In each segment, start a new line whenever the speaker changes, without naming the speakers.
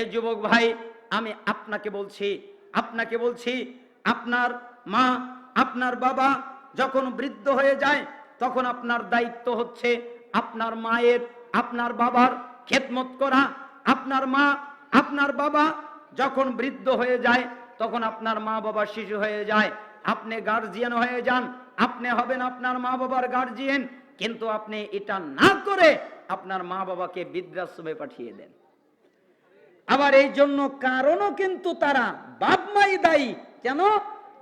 হে যুবক ভাই, আমি আপনাকে বলছি আপনাকে বলছি, আপনার মা, আপনার বাবা যখন বৃদ্ধ হয়ে যায়, তখন আপনার দায়িত্ব হচ্ছে আপনার মায়ের, আপনার বাবার খেদমত করা। আপনার মা, আপনার বাবা যখন বৃদ্ধ হয়ে যায়, তখন আপনার মা বাবা শিশু হয়ে যায়। আপনি গার্জিয়ান হয়ে যান, আপনি হবেন আপনার মা বাবার গার্জিয়ান কিন্তু আপনি এটা না করে আপনার মা বাবাকে বৃদ্ধাশ্রমে পাঠিয়ে দেন। আবার এই জন্য কারণও কিন্তু তারা বাপ মাই দায়ী। কেন?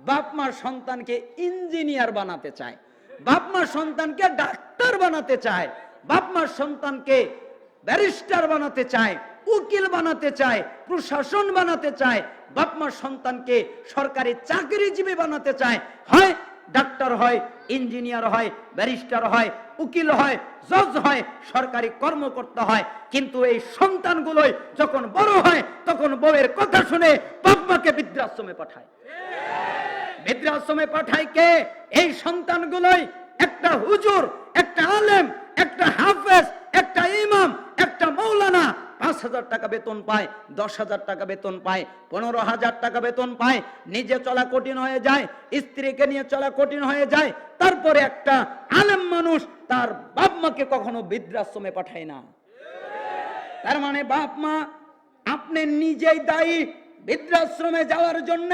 বাপ মা সন্তানকে ইঞ্জিনিয়ার বানাতে চায়। বাপ মা সন্তানকে ডাক্তার বানাতে চায়। বাপ মা সন্তানকে ব্যারিস্টার বানাতে চায়, উকিল বানাতে চায়, প্রশাসন বানাতে চায়। বাপ মা সন্তানকে সরকারি চাকরিজীবী বানাতে চায়। হয় ডাক্তার হয়, ইঞ্জিনিয়ার হয়, ব্যারিস্টার হয়, উকিল হয়, জজ হয়, সরকারি কর্মকর্তা হয়। কিন্তু এই সন্তানগুলোই যখন বড় হয়, তখন বউয়ের কথা শুনে বাপ মাকে বৃদ্ধাশ্রমে পাঠায়। বৃদ্ধাশ্রমে পাঠায় কে? এই সন্তানগুলোই একটা হুজুর, একটা আলেম, একটা হাফেজ, একটা ইমাম, একটা মৌলানা পাঁচ হাজার টাকা বেতন পায়, দশ হাজার টাকা বেতন পায়, পনেরো হাজার টাকা বেতন পায়, নিজে চলা কঠিন হয়ে যায়, স্ত্রীকে নিয়ে চলা কঠিন হয়ে যায়, তারপরে একটা আলেম মানুষ তার বাপ মাকে কখনো বৃদ্ধাশ্রমে পাঠায় না। তার মানে বাপ মা, আপনি নিজেই দায়ী বৃদ্ধাশ্রমে যাওয়ার জন্য,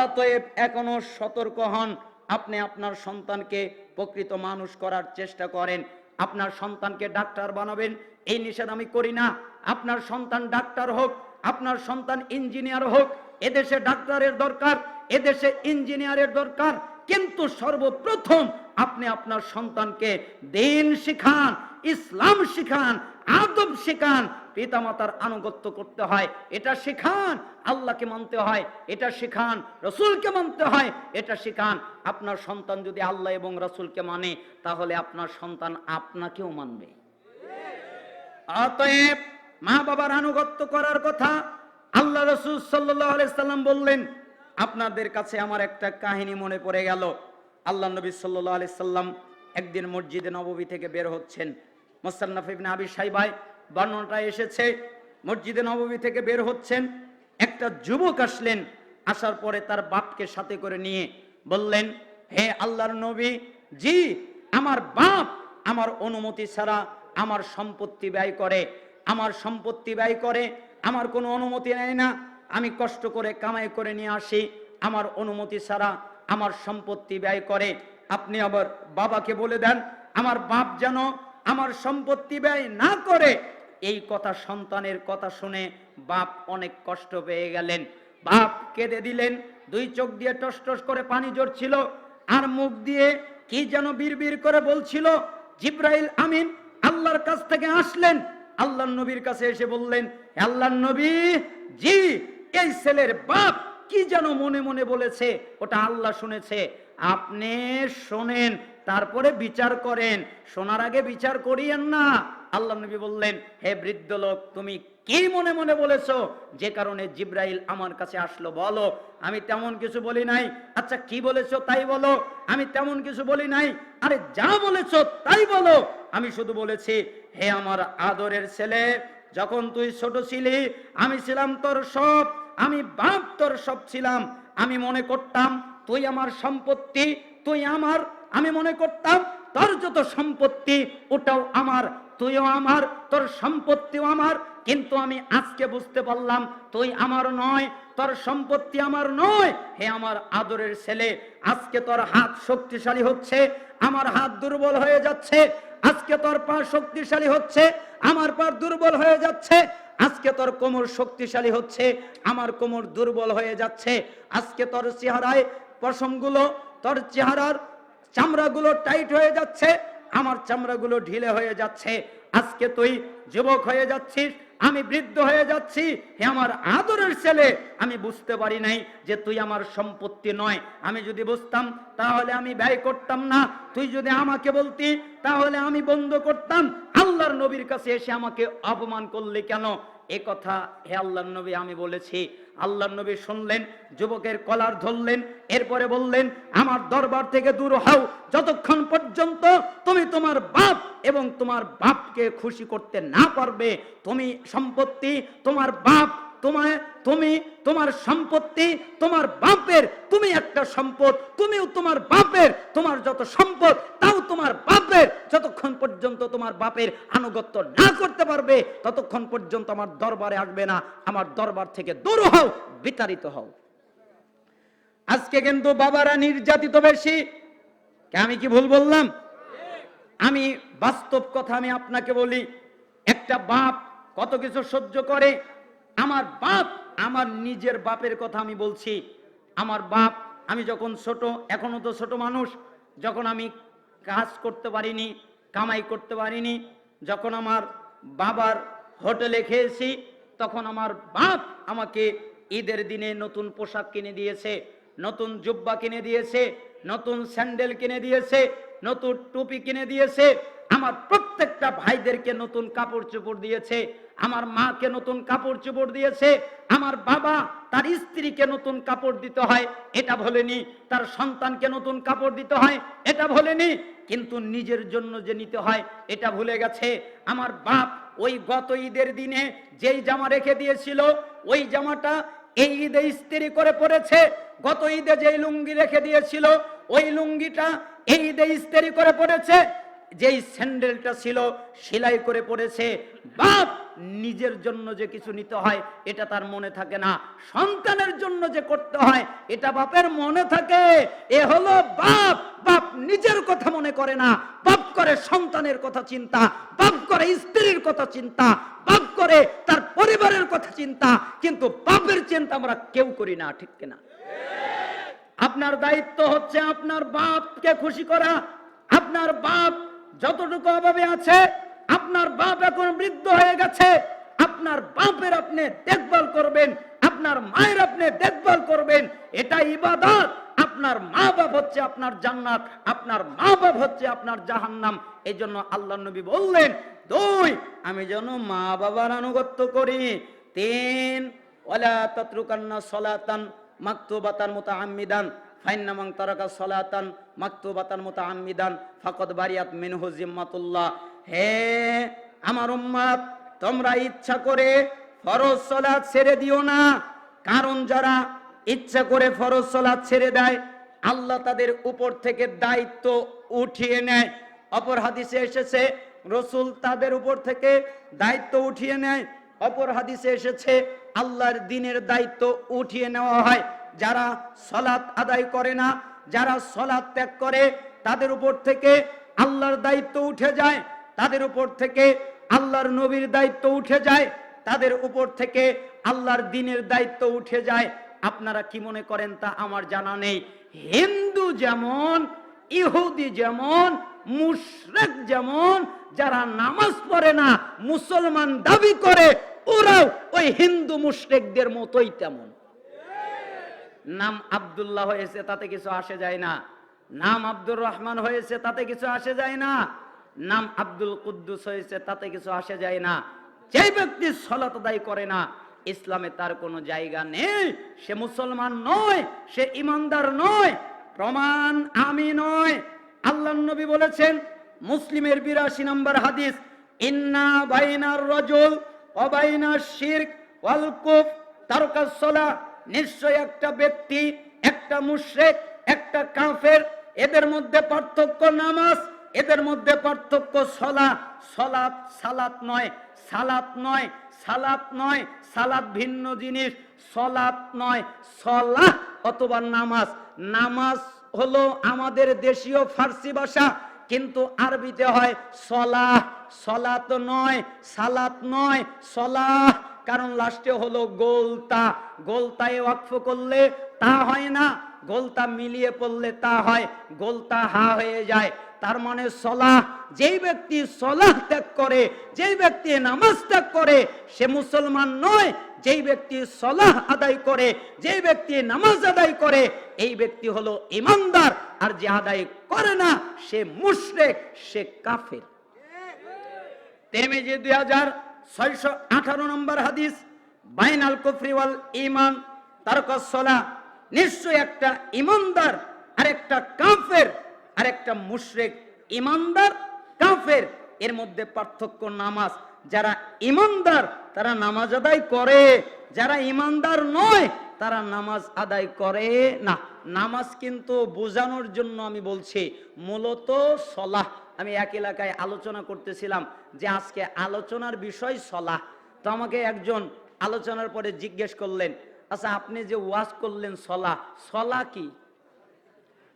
অতএব এখনও সতর্ক হন, আপনি আপনার সন্তানকে প্রকৃত মানুষ করার চেষ্টা করেন। আপনার সন্তানকে ডাক্তার বানাবেন, এই নিষেধ আমি করি না। আপনার সন্তান ডাক্তার হোক, আপনার সন্তান ইঞ্জিনিয়ার হোক, এদেশে ডাক্তারের দরকার, এদেশে ইঞ্জিনিয়ারের দরকার কিন্তু সর্বপ্রথম আপনি আপনার সন্তানকে দিন শিখান, ইসলাম শিখান, আদব শিখান, পিতামাতার আনুগত্য করতে হয়, এটা শিখান, আল্লাহকে মানতে হয়, এটা শিখান, রসুলকে মানতে হয়, এটা শিখান। আপনার সন্তান যদি আল্লাহ এবং রসুলকে মানে তাহলে আপনার সন্তান আপনাকেও মানবে। অতএব মা বাবার আনুগত্য করার কথা আল্লাহ রসুল সাল্লাম বললেন আপনাদের কাছে আমার একটা কাহিনী মনে পড়ে গেল। আল্লাহ নবী সাল্লাহ আলি সাল্লাম একদিন মসজিদে নববী থেকে বের হচ্ছেন। মোসান্নাফ ইবনে আবি সাইবাই বর্ণনাটা এসেছে, মসজিদে নববী থেকে বের হচ্ছেন, একটা যুবক আসলেন, আসার পরে তার বাপকে সাথে করে নিয়ে বললেন, হে আল্লাহর নবী, জি, আমার বাপ আমার অনুমতি ছাড়া আমার সম্পত্তি ব্যয় করে। আমার সম্পত্তি ব্যয় করে, আমার কোনো অনুমতি নেয় না। আমি কষ্ট করে কামাই করে নিয়ে আসি, আমার অনুমতি ছাড়া আমার সম্পত্তি ব্যয় করে। আপনি আবার বাবাকে বলে দেন, আমার বাপ যেন আমার সম্পত্তি ব্যয় না করে। এই কথা সন্তানের কথা শুনে বাপ অনেক কষ্ট পেয়ে গেলেন। বাপ কেঁদে দিলেন, দুই চোখ দিয়ে টস টস করে পানি জড়ছিল আর মুখ দিয়ে কি যেন বিড়বিড় করে বলছিল, জিব্রাইল আমিন, আল্লাহর কাছ থেকে আসলেন। আল্লাহর নবীর কাছে এসে বললেন আল্লাহর নবী, জি এই ছেলের বাপ কি যেন মনে মনে বলেছে, ওটা আল্লাহ শুনেছে। আপনি শোনেন, তারপরে বিচার করেন। শোনার আগে বিচার করিয়েন না। আল্লাহ নবী বললেন, হে বৃদ্ধ লোক, তুমি কি মনে মনে বলেছ? যে কারণে জিব্রাইল আমার কাছে আসলো, বলো। আমি তেমন কিছু বলি নাই। আচ্ছা কি বলেছ তাই বলো। আমি তেমন কিছু বলি নাই। আরে, যা বলেছ তাই বলো। আমি শুধু বলেছি, হে আমার আদরের ছেলে, যখন তুই ছোট ছিলি, আমি ছিলাম তোর সব আমি বাপ তোর সব ছিলাম, আমি মনে করতাম, তুই আমার সম্পত্তি, তুই আমার, আমি মনে করতাম, তোর যত সম্পত্তি, ওটাও আমার, তুইও আমার, তোর সম্পত্তিও আমার, কিন্তু আমি আজকে বুঝতে পারলাম, তুই আমার নয়, তোর সম্পত্তি আমার নয়। হে আমার আদরের ছেলে, আজকে তোর হাত শক্তিশালী হচ্ছে, আমার হাত দুর্বল হয়ে যাচ্ছে, আজকে তোর পা শক্তিশালী হচ্ছে, আমার পা দুর্বল হয়ে যাচ্ছে আজকে তোর কোমর শক্তিশালী হচ্ছে, আমার কোমর দুর্বল হয়ে যাচ্ছে। আজকে তোর চেহারায় পশমগুলো, তোর চেহারার চামড়াগুলো টাইট হয়ে যাচ্ছে, আমার চামড়াগুলো ঢিলে হয়ে যাচ্ছে। আজকে তুই যুবক হয়ে যাচ্ছিস, আমি বৃদ্ধ হয়ে যাচ্ছি। হে আমার আদরের ছেলে, আমি বুঝতে পারি নাই যে তুই আমার সম্পত্তি নয়। আমি যদি বুঝতাম, তাহলে আমি ব্যয় করতাম না। তুই যদি আমাকে বলতি, তাহলে আমি বন্ধ করতাম। আল্লাহর নবীর কাছে এসে আমাকে অপমান করলি কেন? এ কথা হে আল্লাহ নবী, আমি বলেছি আল্লাহ নবী শুনলেন, যুবকের কলার ধরলেন, এরপরে বললেন, আমার দরবার থেকে দূর হও, যতক্ষণ পর্যন্ত তুমি তোমার বাপ এবং তোমার বাপকে খুশি করতে না পারবে, তুমি সম্পত্তি তোমার বাপ তোমায়, তুমি তোমার সম্পত্তি, তোমার বাপের, তুমি একটা সম্পদ, তুমিও তোমার বাপের, তোমার যত সম্পদ, তাও তোমার বাপের। যতক্ষণ পর্যন্ত তোমার বাপের আনুগত্য না করতে পারবে, ততক্ষণ পর্যন্ত আমার দরবারে আসবে না। আমার দরবার থেকে দূর হও, বিতাড়িত হও। আজকে কিন্তু বাবারা নির্যাতিত বেশি। আমি কি ভুল বললাম? আমি বাস্তব কথা আমি আপনাকে বলি। একটা বাপ কত কিছু সহ্য করে আমার বাপ আমার নিজের বাপের কথা আমি বলছি। আমার বাপ, আমি যখন ছোট, এখনও তো ছোট মানুষ, যখন আমি কাজ করতে পারিনি, কামাই করতে পারিনি, যখন আমার বাবার হোটেলে খেয়েছি, তখন আমার বাপ আমাকে ঈদের দিনে নতুন পোশাক কিনে দিয়েছে, নতুন জুব্বা কিনে দিয়েছে, নতুন স্যান্ডেল কিনে দিয়েছে নতুন টুপি কিনে দিয়েছে, আমার প্রত্যেকটা ভাইদেরকে নতুন কাপড় চোপড় দিয়েছে, আমার মাকে নতুন কাপড় চোপড় দিয়েছে, আমার বাবা তার স্ত্রীকে নতুন কাপড় দিতে হয়, এটা বলেনি তার সন্তানকে নতুন কাপড় দিতে হয়, এটা বলেনি কিন্তু নিজের জন্য যে নিতে হয়, এটা ভুলে গেছে। আমার বাপ ওই গত ঈদের দিনে যেই জামা রেখে দিয়েছিল, ওই জামাটা এই ঈদে ইস্ত্রি করে পড়েছে গত ঈদে যেই লুঙ্গি রেখে দিয়েছিল, ওই লুঙ্গিটা এই ঈদে ইস্ত্রি করে পড়েছে, যেই স্যান্ডেলটা ছিল, সেলাই করে পড়েছে, বাপ, নিজের জন্য যে কিছু নিতে হয়, এটা তার মনে থাকে না। সন্তানের জন্য যে করতে হয়, এটা বাপের মনে থাকে। এ হলো বাপ। বাপ নিজের কথা মনে করে না। বাপ করে সন্তানের কথা চিন্তা। বাপ করে স্ত্রীর কথা চিন্তা। বাপ করে তার পরিবারের কথা চিন্তা। কিন্তু বাপের চিন্তা আমরা কেউ করি না, ঠিক কিনা? আপনার দায়িত্ব হচ্ছে আপনার বাপকে খুশি করা। আপনার বাপ যতটুকু অভাবে আছে, আপনার বাপ এখন বৃদ্ধ হয়ে গেছে। আপনার বাপের আপনি দেখভাল করবেন, আপনার মায়ের আপনি দেখভাল করবেন এটা ইবাদত। আপনার মা বাপ হচ্ছে আপনার জান্নাত, আপনার মা বাপ হচ্ছে আপনার জাহান্নাম। এই জন্য আল্লাহ নবী বললেন, দুই, আমি যেন মা বাবার আনুগত্য করি। তিন, ওয়ালা তাতরুকান্না সলাতান। মাকতুবাতান মুতাআম্মিদান, ফাইন্নামাং তারাকা সলাতান মাকতুবাতান মুতাআম্মিদান, ফাকাদ বারিয়াত মিনহু জিম্মাতুল্লাহ। হে আমার উম্মত, তোমরা ইচ্ছা করে ফরজ সালাত ছেড়ে দিও না। কারণ যারা ইচ্ছা করে ফরজ সালাত ছেড়ে দেয়, আল্লাহ তাদের উপর থেকে দায়িত্ব উঠিয়ে নেয়। অপর হাদিসে এসেছে, রসুল তাদের উপর থেকে দায়িত্ব উঠিয়ে নেয়। অপর হাদিসে এসেছে, আল্লাহর দিনের দায়িত্ব উঠিয়ে নেওয়া হয়। যারা সলাৎ আদায় করে না, যারা সলাৎ ত্যাগ করে, তাদের উপর থেকে আল্লাহর দায়িত্ব উঠে যায়, তাদের উপর থেকে আল্লাহর নবীর দায়িত্ব উঠে যায়, তাদের উপর থেকে আল্লাহর দিনের দায়িত্ব উঠে যায়। আপনারা কি মনে করেন তা আমার জানা নেই। হিন্দু যেমন, ইহুদি যেমন, মুশরিক যেমন, যারা নামাজ পড়ে না, মুসলমান দাবি করে ওরাও ওই হিন্দু মুশরিকদের মতোই তেমন। নাম আব্দুল্লাহ হয়েছে, তাতে কিছু আসে যায় না। নাম আব্দুর রহমান হয়েছে, তাতে কিছু আসে যায় না। নাম আব্দুল কুদ্দুস হয়েছে, তাতে কিছু আসে যায় না। যে ব্যক্তি সলাত আদায় করে না, ইসলামে তার কোনো জায়গা নেই। সে মুসলমান নয়, সে ইমানদার নয়, প্রমাণ আমি নয়। আল্লাহ নবী বলেছেন, মুসলিমের বিরাশি নম্বর হাদিস, ইন্না বাইনার রজুল নিশ্চয় একটা ব্যক্তি, একটা মুশরিক, একটা কাফের, এদের মধ্যে পার্থক্য নামাজ, এদের মধ্যে পার্থক্য সলা সলাত সালাত নয় সালাত নয় সালাত নয়, সালাত ভিন্ন জিনিস সলাত নয় সলা অথবা নামাজ। নামাজ হলো আমাদের দেশীয় ফার্সি ভাষা কিন্তু আরবিতে হয় সলাহ, সলাত নয়, সালাত নয়, সলাহ। কারণ লাস্টে হলো গোলতা। গোলতায় ওয়াকফ করলে তা হয় না, গোলতা মিলিয়ে পড়লে তা হয়, গোলতা হা হয়ে যায়। তার মানে সলাহ, যেই ব্যক্তি সলাহ ত্যাগ করে, যেই ব্যক্তি নামাজ ত্যাগ করে, সে মুসলমান নয় যেই ব্যক্তি সলাহ আদায় করে, যেই ব্যক্তি নামাজ আদায় করে, এই ব্যক্তি হলো ইমানদার। আর যে আদায় করে না, সে মুশরেক, সে কাফের। তেমেজি দুই হাজার ছয়শো আঠারো নম্বর হাদিস, বাইনাল কুফরি ওয়াল ইমান তারকসলা নিশ্চয় একটা ইমানদার আর একটা কাফের আর একটা মুশরিক, ইমানদার, কাফের। এর মধ্যে পার্থক্য নামাজ। যারা ইমানদার তারা নামাজ আদায় করে। যারা ইমানদার নয়, তারা নামাজ আদায় করে না। নামাজ কিন্তু বোঝানোর জন্য আমি বলছি, মূলত সলাহ। আমি এক এলাকায় আলোচনা করতেছিলাম যে আজকে আলোচনার বিষয় সলাহ। তো আমাকে একজন আলোচনার পরে জিজ্ঞেস করলেন আচ্ছা আপনি যে ওয়াজ করলেন সলা সলা কি?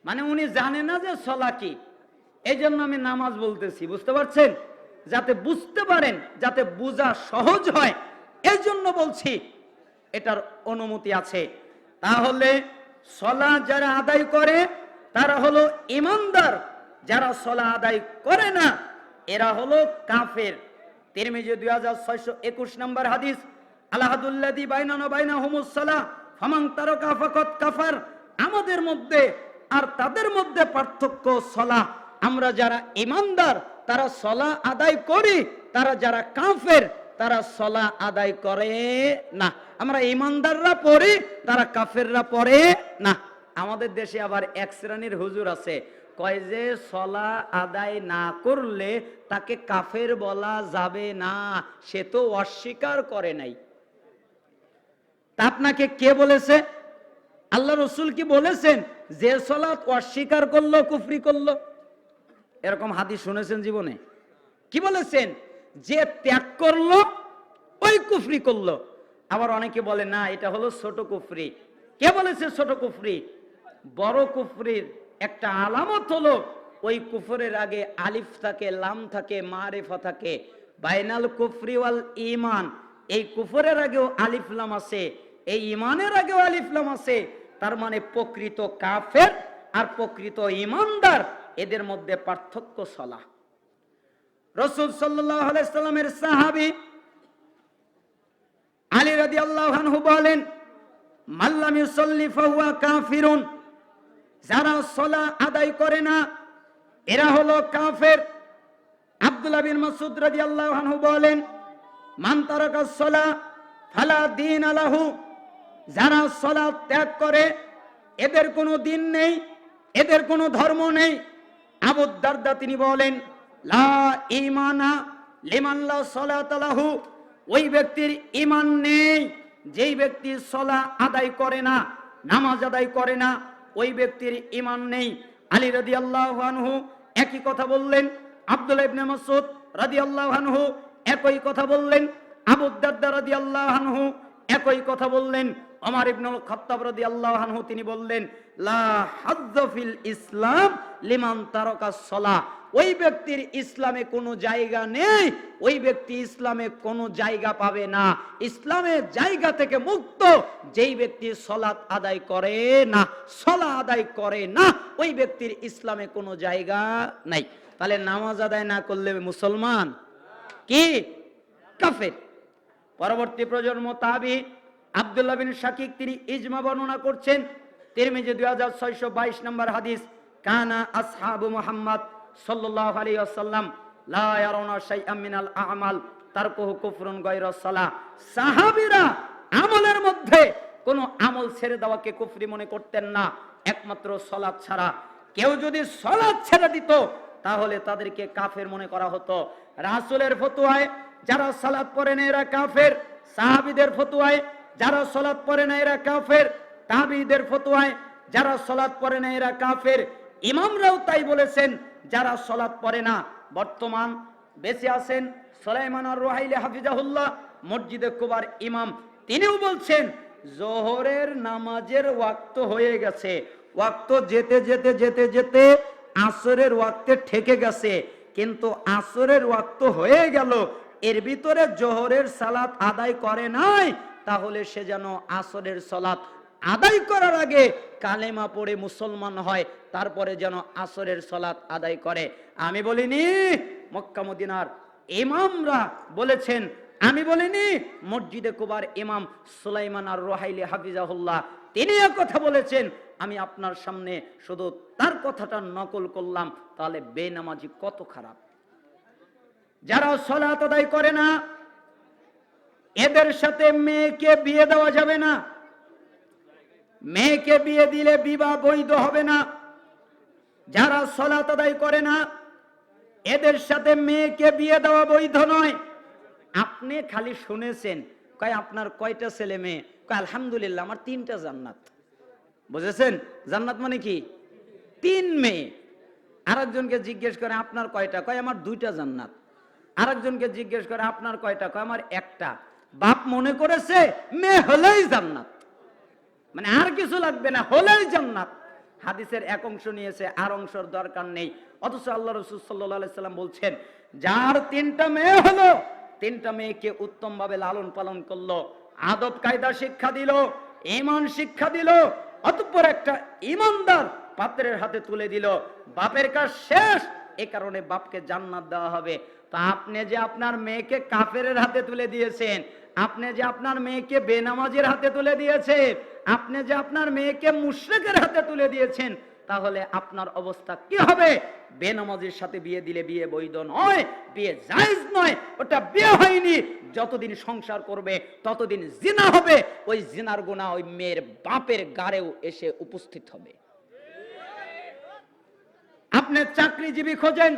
মানে উনি জানে না যে সলা কি। এই জন্য আমি নামাজ বলতেছি, বুঝতে পারছেন? যাতে বুঝতে পারেন, যাতে বোঝা সহজ হয়। এই জন্য বলছি, এটার অনুমতি আছে। তাহলে সলা যারা আদায় করে, তারা হলো ইমানদার। যারা সলা আদায় করে না, এরা হলো কাফের। তিরমিজি দুই হাজার ছয়শো একুশ নম্বর হাদিস, আলাহাদুল্লাদি বাইনা বাইনা হুমুসালা ফামাং তারকা ফাকত কাফার। আমাদের মধ্যে আর তাদের মধ্যে পার্থক্য সলা আমরা যারা ইমানদার তারা সলা আদায় করি, তারা যারা কাফের, তারা সলা আদায় করে না। আমরা ইমানদাররা পড়ি, তারা কাফেররা পড়ে না। আমাদের দেশে আবার এক শ্রেণির হুজুর আছে, কয় যে সলা আদায় না করলে তাকে কাফের বলা যাবে না, সে তো অস্বীকার করে নাই। তা আপনাকে কে বলেছে? আল্লাহ রসুল কি বলেছেন? যে সলাৎ অস্বীকার করল, কুফরি করল। এরকম হাদিস শুনেছেন জীবনে? কি বলেছেন? যে ত্যাগ করল, ওই কুফরি করল। আবার অনেকে বলে, না, এটা হলো ছোট কুফরি। কে বলেছে ছোট কুফরি? বড় কুফরির একটা আলামত হলো, ওই কুফরের আগে আলিফ থাকে, লাম থাকে, মারেফা থাকে। বাইনাল কুফরি ওয়াল ইমান এই কুফরের আগেও আলিফ, লাম আছে। এই ইমানের আগেও আলিফ, লাম আছে। তার মানে প্রকৃত কাফের আর প্রকৃত ইমানদার এদের মধ্যে পার্থক্য সলা রসুল সাল্লামের সাহাবি আলী রাদি আল্লাহানহু বলেন মাল্লাম ইউসল্লি ফাহুয়া কাফিরুন যারা সলা আদায় করে না, এরা হলো কাফের। আব্দুল্লাহ বিন মাসুদ রাদি আল্লাহানহু বলেন, মান তারাকা সলা ফালা দিন আলাহু যারা সলা ত্যাগ করে, এদের কোনো দিন নেই, এদের কোনো ধর্ম নেই। আবুদ্দারদা তিনি বলেন, লা ইমানা লিমাল্লা সলাতালাহু ওই ব্যক্তির ইমান নেই, যেই ব্যক্তি সলা আদায় করে না, নামাজ আদায় করে না, ওই ব্যক্তির ইমান নেই। আলী রাদি আনহু একই কথা বললেন আব্দুল ইবনে মাসুদ রাদি আনহু একই কথা বললেন, আবু দারদা রাদি আল্লাহ আনহু একই কথা বললেন ওমর ইবনুল খাত্তাব রাদিয়াল্লাহু আনহু, তিনি বললেন, লা হাজ্জ ফিল ইসলাম লিমান তারাকা সলা ওই ব্যক্তির ইসলামে কোনো জায়গা নেই, ওই ব্যক্তি ইসলামে কোনো জায়গা পাবে না। ইসলামের জায়গা থেকে মুক্ত যেই ব্যক্তি সলাৎ আদায় করে না সলা আদায় করে না, ওই ব্যক্তির ইসলামে কোনো জায়গা নাই। তাহলে নামাজ আদায় না করলে মুসলমান কি? কাফের। পরবর্তী প্রজন্ম তাবি আব্দুল্লাহ বিন শাকিক তিনি ইজমা বর্ণনা করছেন। তিরমিজি দুই হাজার ছয়শো বাইশ নম্বর হাদিস, কানা আসহাবু মুহাম্মদ সাল্লাল্লাহু আলাইহি ওয়াসাল্লাম, লা ইয়ারাউনা শাইআম মিনাল আ'মাল, তারকুহু কুফরুন গায়রা সালাহ। সাহাবীরা আমলের মধ্যে কোন আমল ছেড়ে দেওয়াকে কুফরি মনে করতেন না, একমাত্র সলাৎ ছাড়া। কেউ যদি সলাৎ ছেড়ে দিত, তাহলে তাদেরকে কাফের মনে করা হতো। রাসূলের ফতোয়ায় যারা সালাত পড়ে না এরা কাফের। সাহাবীদের ফতোয়ায় যারা সলাৎ পড়ে না এরা কাফের। তাবিদের ফতোয়ায় যারা সলাৎ পড়ে না এরা কাফের। ইমামরাও তাই বলেছেন, যারা সলাৎ পড়ে না, বর্তমান বেঁচে আছেন সোলাইমান আর রোহাইলে হাফিজাহুল্লাহ, মসজিদে কুবার ইমাম। তিনিও বলছেন, জোহরের নামাজের ওয়াক্ত হয়ে গেছে। ওয়াক্ত যেতে যেতে যেতে যেতে আসরের ওয়াক্তে ঠেকে গেছে। কিন্তু আসরের ওয়াক্ত হয়ে গেল। এর ভিতরে জোহরের সালাত আদায় করে নাই তাহলে সে যেন আসরের সালাত আদায় করার আগে কালেমা পড়ে মুসলমান হয়, তারপরে যেন আসরের সলাত আদায় করে। আমি বলিনি, মক্কা মদিনার ইমামরা বলেছেন, আমি বলিনি, মসজিদে কুবার ইমাম সুলাইমান আর রোহাইলি হাফিজাহুল্লাহ, তিনি কথা বলেছেন। আমি আপনার সামনে শুধু তার কথাটা নকল করলাম, তাহলে বেনামাজি কত খারাপ। যারা সলাত আদায় করে না এদের সাথে মেয়েকে বিয়ে দেওয়া যাবে না। মেয়েকে বিয়ে দিলে বিবাহ বৈধ হবে না। যারা সলাত আদায় করে না, এদের সাথে মেয়েকে বিয়ে দেওয়া বৈধ নয়। আপনি খালি শুনেছেন, কয় আপনার কয়টা ছেলে মেয়ে? কয়, আলহামদুলিল্লাহ, আমার তিনটা জান্নাত। বুঝেছেন? জান্নাত মানে কি? তিন মেয়ে। আরেকজনকে জিজ্ঞেস করে, আপনার কয়টা? কয়, আমার দুইটা জান্নাত। আরেকজনকে জিজ্ঞেস করে, আপনার কয়টা? কয়, আমার একটা। বাপ মনে করেছে, মেয়ে হলেই জান্নাত। মানে আর কিছু লাগবে না, হলেই জান্নাত। হাদিসের এক অংশ নিয়েছে, আর অংশের দরকার নেই। অথচ আল্লাহ রসুল সাল্লাহ সাল্লাম বলছেন, যার তিনটা মেয়ে হলো, তিনটা মেয়েকে উত্তম ভাবে লালন পালন করল, আদব কায়দা শিক্ষা দিল ইমান শিক্ষা দিল, অতঃপর একটা ইমানদার পাত্রের হাতে তুলে দিল। বাপের কাজ শেষ, এ কারণে বাপকে জান্নাত দেওয়া হবে। তা আপনি যে আপনার মেয়েকে কাফের হাতে তুলে দিয়েছেন আপনি যে আপনার মেয়েকে বেনামাজের হাতে তুলে দিয়েছেন, আপনি যে আপনার মেয়েকে মুশ্রিকের হাতে তুলে দিয়েছেন, তাহলে আপনার অবস্থা কি হবে? বেনামাজের সাথে বিয়ে দিলে বিয়ে বৈধ নয়, বিয়ে জায়েজ নয়, ওটা বিয়ে হয়নি। যতদিন সংসার করবে, ততদিন জিনা হবে। ওই জিনার গুণা ওই মেয়ের বাপের গাড়েও এসে উপস্থিত হবে। আপনি চাকরিজীবী খোঁজেন,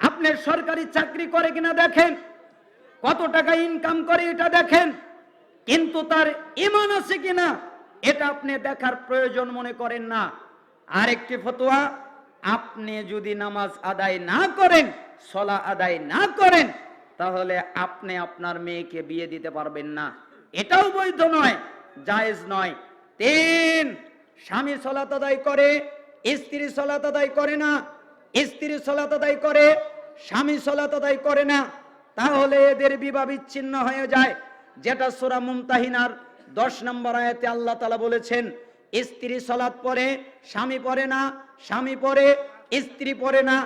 আপনি সরকারি চাকরি করে কিনা দেখেন কত টাকা ইনকাম করে এটা দেখেন? কিন্তু তার ইমান আছে কিনা, এটা আপনি দেখার প্রয়োজন মনে করেন না। আরেকটি ফতোয়া, আপনি যদি নামাজ আদায় না করেন, সলা আদায় না করেন, তাহলে আপনি আপনার মেয়েকে বিয়ে দিতে পারবেন না। এটাও বৈধ নয়, জায়েজ নয়। তিন, স্বামী সলাত আদায় করে, স্ত্রী সলাত আদায় করে না, স্ত্রী সলাত আদায় করে, স্বামী সলাত আদায় করে না। তাহলে এদের বিবাহ বিচ্ছিন্ন হয়ে যায়। যেটা সোরা মুমতাহিনার দশ নম্বর আয়াতে আল্লাহ তালা বলেছেন, স্ত্রী সলাৎ পরে স্বামী পরে না, স্বামী পরে স্ত্রী পরে না,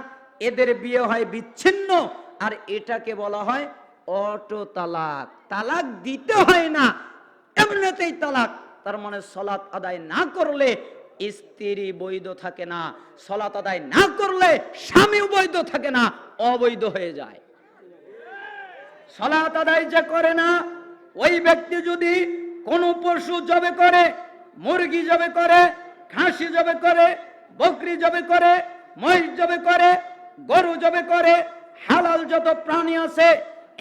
এদের বিয়ে হয় বিচ্ছিন্ন। আর এটাকে বলা হয় অটো তালাক। তালাক দিতে হয় না, এমনিতেই তালাক। তার মানে সলাৎ আদায় না করলে স্ত্রী বৈধ থাকে না, সলাৎ আদায় না করলে স্বামীও বৈধ থাকে না, অবৈধ হয়ে যায়। সলাত আদায় যে করে না, ওই ব্যক্তি যদি কোনো পশু জবে করে, মুরগি জবে করে, খাসি জবে করে, বকরি জবে করে, মহিষ জবে করে, গরু জবে করে, হালাল যত প্রাণী আছে,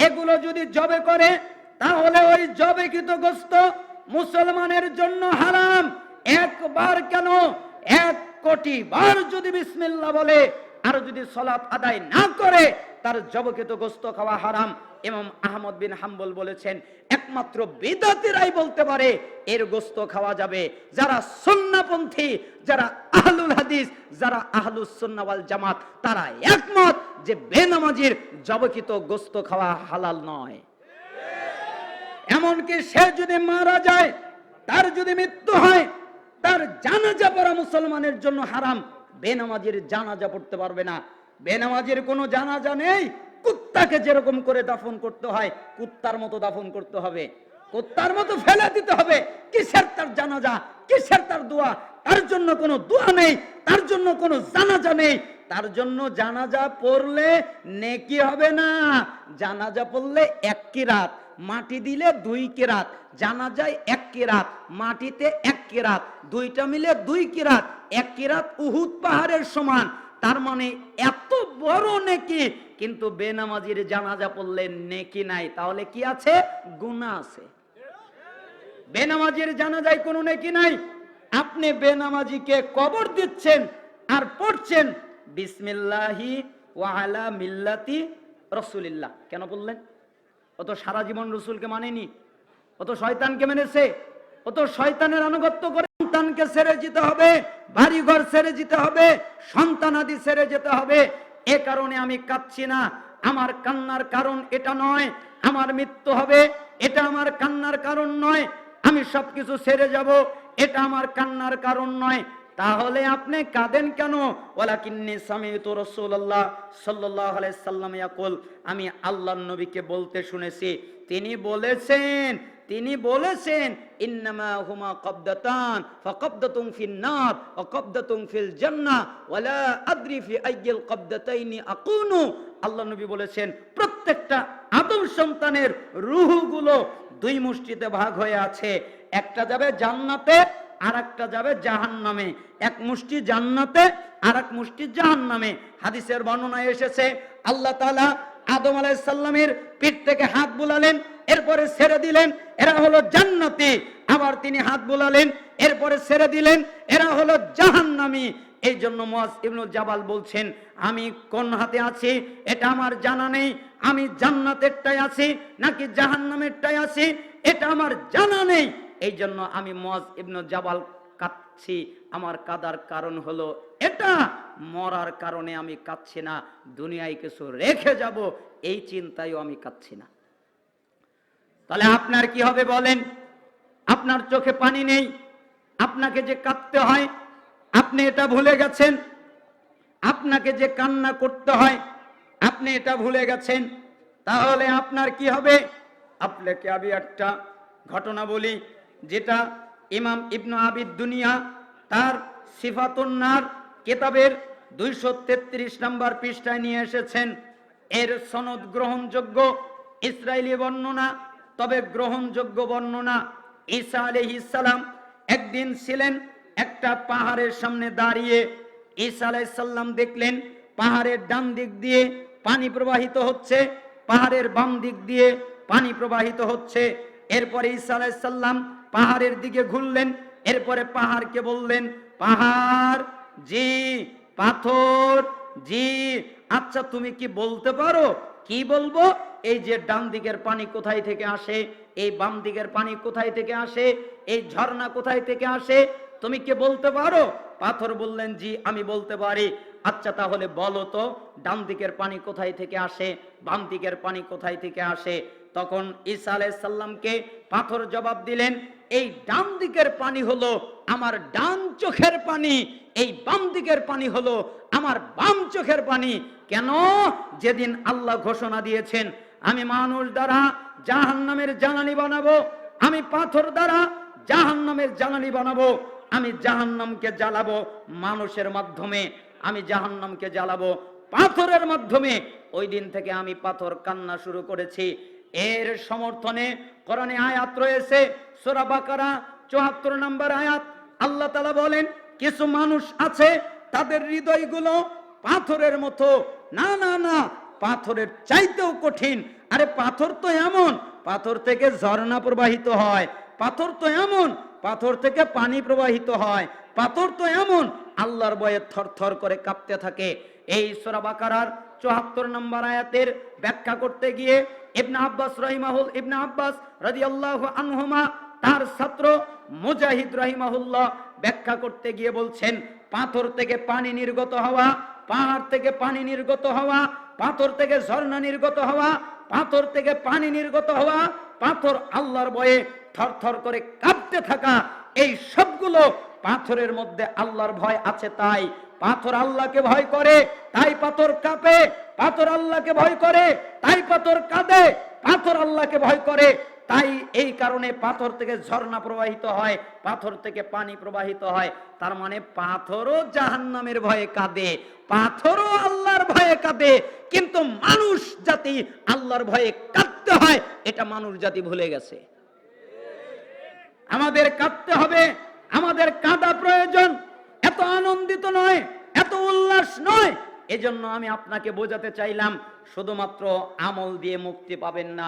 এগুলো যদি জবে করে, তাহলে ওই জবেকৃত গোস্ত মুসলমানের জন্য হারাম। একবার কেন? এক কোটি বার যদি বিসমিল্লাহ বলে, আর যদি সলাৎ আদায় না করে, তার জবকৃত গোস্ত খাওয়া হারাম। এবং আহমদ বিন হাম্বল বলেছেন, একমাত্র বেদাতিরাই বলতে পারে, এর গোস্ত খাওয়া যাবে। যারা সুন্নাপন্থী, যারা আহলুল হাদিস, যারা আহলুস সুন্নাওয়াল জামাত, তারা একমত যে বেনামাজির জবকিত গোস্ত খাওয়া হালাল নয়। এমনকি সে যদি মারা যায়, তার যদি মৃত্যু হয়, তার জানাজা পড়া মুসলমানের জন্য হারাম। বেনামাজির জানাজা পড়তে পারবে না। বেনামাজির কোনো জানাজা নেই কুত্তাকে যেরকম করে দাফন করতে হয়, কুত্তার মতো দাফন করতে হবে। কুত্তার মতো ফেলে দিতে হবে। কিসের তার জানাজা? কিসের তার দোয়া? তার জন্য কোনো দোয়া নেই, তার জন্য কোনো জানাজা নেই। তার জন্য জানাজা পড়লে নেকি হবে না। জানাজা পড়লে এক কিরাত, মাটি দিলে দুই কেরাত জানা যায় এক কেরাত, মাটিতে এক কেরাত, দুইটা মিলে দুই কেরাত, এক কেরাত উহুদ পাহাড়ের সমান। তার মানে এত বড় নেকি, কিন্তু বেনামাজির জানাজা পড়লে নেকি নাই। তাহলে কি আছে? গুণা আছে। বেনামাজির জানাজায় কোনো নেকি নাই? আপনি বেনামাজিকে কবর দিচ্ছেন আর পড়ছেন, বিসমিল্লাহি ওয়ালা মিল্লাতি রসুলিল্লাহ। কেন বললেন? ও তো সারা জীবন রসুলকে মানেনি, ও তো শয়তানকে মেনেছে, ও তো শয়তানের আনুগত্য করে সন্তানকে ছেড়ে যেতে হবে বাড়ি ঘর ছেড়ে যেতে হবে, সন্তান আদি ছেড়ে যেতে হবে। এ কারণে আমি কাঁদছি না। আমার কান্নার কারণ এটা নয়, আমার মৃত্যু হবে। এটা আমার কান্নার কারণ নয়, আমি সবকিছু ছেড়ে যাব। এটা আমার কান্নার কারণ নয়। তাহলে আপনি কাঁদেন কেন? ওয়ালাকিন্নি সামিতু রাসূলুল্লাহ সাল্লাল্লাহু আলাইহি সাল্লাম ইয়াকুল, আমি আল্লাহর নবীকে বলতে শুনেছি। তিনি বলেছেন তিনি বলেছেন হুমা কবদাতান ফিল জান্নাহ ফি কবদাতাইনি আকুনু। আল্লাহ নবী বলেছেন, প্রত্যেকটা আদম সন্তানের রুহগুলো দুই মুষ্টিতে ভাগ হয়ে আছে। একটা যাবে জান্নাতে আর একটা যাবে জাহান নামে এক মুষ্টি জান্নাতে আর এক মুষ্টি জাহান নামে হাদিসের বর্ণনায় এসেছে, আল্লাহ তাআলা আদম আলাইসাল্লামের পিঠ থেকে হাত বুলালেন এরপরে ছেড়ে দিলেন, এরা হলো জান্নাতি। আবার তিনি হাত বোলালেন, এরপরে ছেড়ে দিলেন, এরা হলো জাহান্নামী। এই জন্য মোয়াজ ইবনুল জাবাল বলছেন, আমি কোন হাতে আছি? এটা আমার জানা নেই। আমি জান্নাতেরটাই আছি নাকি জাহান্নামেরটাই আছি? এটা আমার জানা নেই। এই জন্য আমি মোয়াজ ইবনুল জাবাল কাঁদছি। আমার কাদার কারণ হলো এটা। মরার কারণে আমি কাঁদছি না। দুনিয়ায় কিছু রেখে যাব, এই চিন্তায়ও আমি কাঁদছি না। তাহলে আপনার কি হবে বলেন? আপনার চোখে পানি নেই, আপনাকে যে কাঁদতে হয়, আপনি এটা ভুলে গেছেন, আপনাকে যে কান্না করতে হয়, আপনি এটা ভুলে গেছেন, তাহলে আপনার কি হবে? আপনাকে আমি একটা ঘটনা বলি, যেটা ইমাম ইবনু আবিদ দুনিয়া তার সিফাতুন্নার কেতাবের দুইশো তেত্রিশ নম্বর পৃষ্ঠায় নিয়ে এসেছেন। এর সনদ গ্রহণযোগ্য ইসরায়েলি বর্ণনা তবে গ্রহণযোগ্য বর্ণনা ঈসা আলাইহিস সালাম একদিন ছিলেন একটা পাহাড়ের সামনে দাঁড়িয়ে ঈসা আলাইহিস সালাম দেখলেন পাহাড়ের ডান দিক দিয়ে পানি প্রবাহিত হচ্ছে, পাহাড়ের বাম দিক দিয়ে পানি প্রবাহিত হচ্ছে। এরপরে ঈসা আলাইহিস সালাম পাহাড়ের দিকে ঘুরলেন, এরপরে পাহাড়কে বললেন, পাহাড়, জি, পাথর, জি আচ্ছা তুমি কি বলতে পারো কি বলব? এই যে ডান দিকের পানি কোথায় থেকে আসে? এই বাম দিকের পানি কোথায় থেকে আসে? এই ঝর্ণা কোথায় থেকে আসে? তুমি কি বলতে পারো? পাথর বললেন, জি, আমি বলতে পারি। আচ্ছা তাহলে বলো তো, ডান দিকের পানি কোথায় থেকে আসে? বাম দিকের পানি কোথায় থেকে আসে? তখন ঈসা আলাইসাল্লামকে পাথর জবাব দিলেন এই ডান দিকের পানি হলো আমার ডান চোখের পানি, এই বাম দিকের পানি হলো আমার বাম চোখের পানি। কেন? যেদিন আল্লাহ ঘোষণা দিয়েছেন, আমি মানুষ দ্বারা জাহান্নামের জ্বালানি বানাবো, আমি পাথর দ্বারা জাহান্নামের জ্বালানি বানাবো, আমি জাহান্নামকে জ্বালাবো মানুষের মাধ্যমে, আমি জাহান্নামকে জ্বালাবো পাথরের মাধ্যমে। ওই দিন থেকে আমি পাথর কান্না শুরু করেছি। এর সমর্থনে করণে আয়াত রয়েছে সূরা বাকারা 74 নম্বর আয়াত, আল্লাহ তাআলা বলেন, কিছু মানুষ আছে, তাদের হৃদয়গুলো পাথরের মতো। না না না, পাথরের চাইতেও কঠিন। আরে পাথর তো এমন, পাথর থেকে ঝর্ণা প্রবাহিত হয়। পাথর তো এমন, পাথর থেকে পানি প্রবাহিত হয়। পাথর তো এমন, আল্লাহর বয়ে থরথর করে কাঁপতে থাকে। এই সূরা বাকারার 74 নম্বর আয়াতের ব্যাখ্যা করতে গিয়ে ইবনে আব্বাস রহিমাহুল, ইবনে আব্বাস রাদিয়াল্লাহু আনহুমা তার ছাত্র মুজাহিদ রহিমাহুল্লাহ ব্যাখ্যা করতে গিয়ে বলছেন, পাথর থেকে পানি নির্গত হওয়া, পাহাড় থেকে পানি নির্গত হওয়া, পাথর থেকে ঝর্ণা নির্গত হওয়া, পাথর থেকে পানি নির্গত হওয়া, পাথর আল্লাহর বয়ে থরথর করে কাঁপতে থাকা, এই সবগুলো পাথরের মধ্যে আল্লাহর ভয় আছে তাই। পাথর আল্লাহকে ভয় করে, তাই পাথর কাঁপে। পাথর আল্লাহকে ভয় করে, তাই পাথর কাঁদে। পাথর আল্লাহকে ভয় করে তাই এই কারণে পাথর থেকে ঝর্ণা প্রবাহিত হয়, পাথর থেকে পানি প্রবাহিত হয়। তার মানে পাথরও জাহান্নামের ভয়ে কাঁদে, পাথরও আল্লাহর ভয়ে কাঁদে। কিন্তু মানুষ জাতি আল্লাহর ভয়ে কাঁদতে হয়, এটা মানুষ জাতি ভুলে গেছে। আমাদের কাঁদতে হবে, আমাদের কাঁদা প্রয়োজন। এত আনন্দিত নয়, এত উল্লাস নয়। এজন্য আমি আপনাকে বোঝাতে চাইলাম, শুধুমাত্র আমল দিয়ে মুক্তি পাবেন না।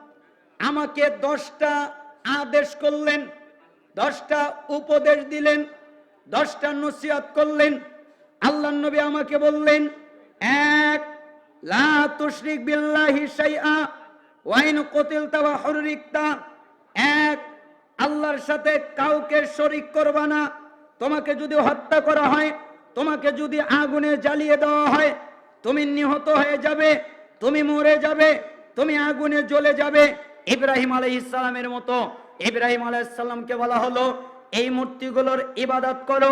আমাকে দশটা আদেশ করলেন, দশটা উপদেশ দিলেন, দশটা নসিহত করলেন। আল্লাহ নবী আমাকে বললেন, এক, লা তুশরিক বিল্লাহি শাইআ ওয়াইন কতিলতা ওয়া হুররিকতা। এক, আল্লাহর সাথে কাউকে শরিক করবা না। তোমাকে যদি হত্যা করা হয়, তোমাকে যদি আগুনে জ্বালিয়ে দেওয়া হয়, তুমি নিহত হয়ে যাবে, তুমি মরে যাবে, তুমি আগুনে জ্বলে যাবে। ইব্রাহিম আলাই ইসলামের মতো ইব্রাহিম আলাইসাল্লামকে বলা হলো, এই মূর্তিগুলোর ইবাদত করো।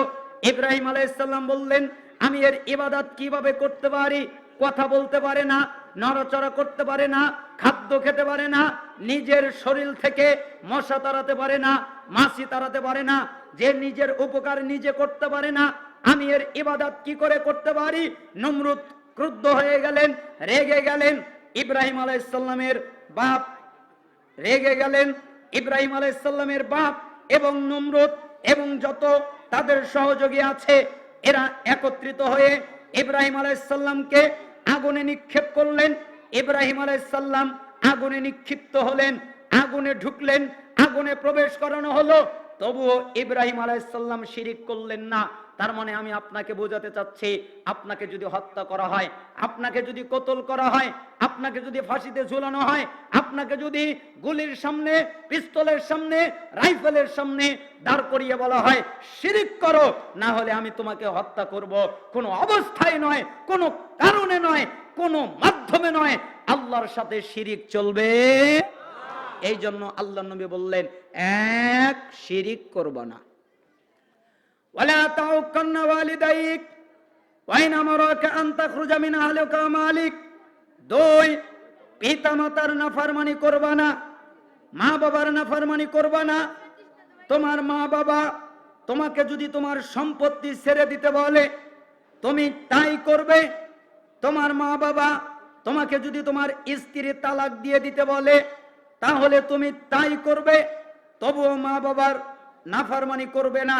ইব্রাহিম আলাইসাল্লাম বললেন, আমি এর ইবাদত কীভাবে করতে পারি? কথা বলতে পারে না, নড়াচড়া করতে পারে না, খাদ্য খেতে পারে না, নিজের শরীর থেকে মশা তাড়াতে পারে না, মাছি তাড়াতে পারে না, যে নিজের উপকার নিজে করতে পারে না, আমি এর ইবাদত কি করে করতে পারি? নমরুদ ক্রুদ্ধ হয়ে গেলেন, রেগে গেলেন। ইব্রাহিম আলাইসাল্লামের বাপ রেগে গেলেন ইব্রাহিম আলাইসাল্লামের বাপ এবং নমরুদ এবং যত তাদের সহযোগী আছে, এরা একত্রিত হয়ে ইব্রাহিম আলাইসাল্লামকে আগুনে নিক্ষেপ করলেন। ইব্রাহিম আলাইসাল্লাম আগুনে নিক্ষিপ্ত হলেন, আগুনে ঢুকলেন, আগুনে প্রবেশ করানো হলো। তবুও ইব্রাহিম আলাইসাল্লাম শিরিক করলেন না। তার মানে আমি আপনাকে বোঝাতে চাচ্ছি, আপনাকে যদি হত্যা করা হয়, আপনাকে যদি কতল করা হয়, আপনাকে যদি ফাঁসিতে ঝুলানো হয়, আপনাকে যদি গুলির সামনে, পিস্তলের সামনে, রাইফেলের সামনে দাঁড় করিয়ে বলা হয়, শিরিক করো, না হলে আমি তোমাকে হত্যা করব। কোনো অবস্থায় নয়, কোনো কারণে নয়, কোনো মাধ্যমে নয়, আল্লাহর সাথে শিরিক চলবে। এই জন্য আল্লাহ নবী বললেন, এক শিরিক করব না। তোমাকে যদি তোমার সম্পত্তি ছেড়ে দিতে বলে, তুমি তাই করবে। তোমার মা বাবা তোমাকে যদি তোমার স্ত্রীর তালাক দিয়ে দিতে বলে তাহলে তুমি তাই করবে তবুও মা বাবার নাফারমানি করবে না।